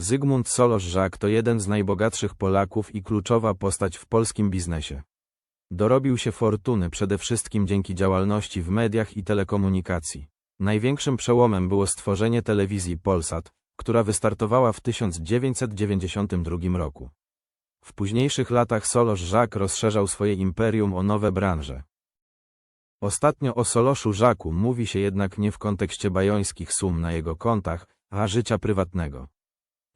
Zygmunt Solosz-Żak to jeden z najbogatszych Polaków i kluczowa postać w polskim biznesie. Dorobił się fortuny przede wszystkim dzięki działalności w mediach i telekomunikacji. Największym przełomem było stworzenie telewizji Polsat, która wystartowała w 1992 roku. W późniejszych latach Solosz Żak rozszerzał swoje imperium o nowe branże. Ostatnio o Soloszu Żaku mówi się jednak nie w kontekście bajońskich sum na jego kontach, a życia prywatnego.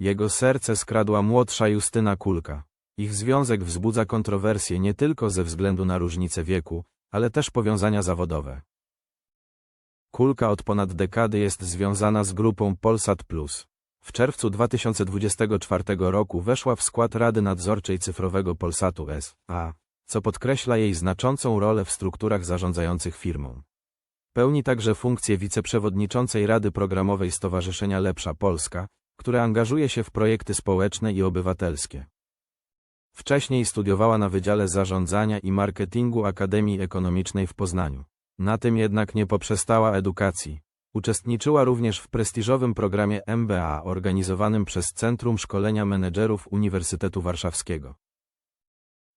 Jego serce skradła młodsza Justyna Kulka. Ich związek wzbudza kontrowersje nie tylko ze względu na różnicę wieku, ale też powiązania zawodowe. Kulka od ponad dekady jest związana z grupą Polsat Plus. W czerwcu 2024 roku weszła w skład Rady Nadzorczej Cyfrowego Polsatu S.A., co podkreśla jej znaczącą rolę w strukturach zarządzających firmą. Pełni także funkcję wiceprzewodniczącej Rady Programowej Stowarzyszenia Lepsza Polska, które angażuje się w projekty społeczne i obywatelskie. Wcześniej studiowała na Wydziale Zarządzania i Marketingu Akademii Ekonomicznej w Poznaniu. Na tym jednak nie poprzestała edukacji. Uczestniczyła również w prestiżowym programie MBA organizowanym przez Centrum Szkolenia Menedżerów Uniwersytetu Warszawskiego.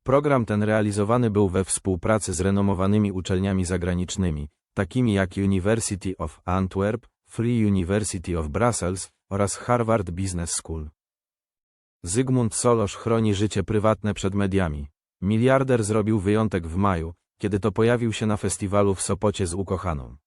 Program ten realizowany był we współpracy z renomowanymi uczelniami zagranicznymi, takimi jak University of Antwerp, Free University of Brussels oraz Harvard Business School. Zygmunt Solosz chroni życie prywatne przed mediami. Miliarder zrobił wyjątek w maju, kiedy to pojawił się na festiwalu w Sopocie z ukochaną.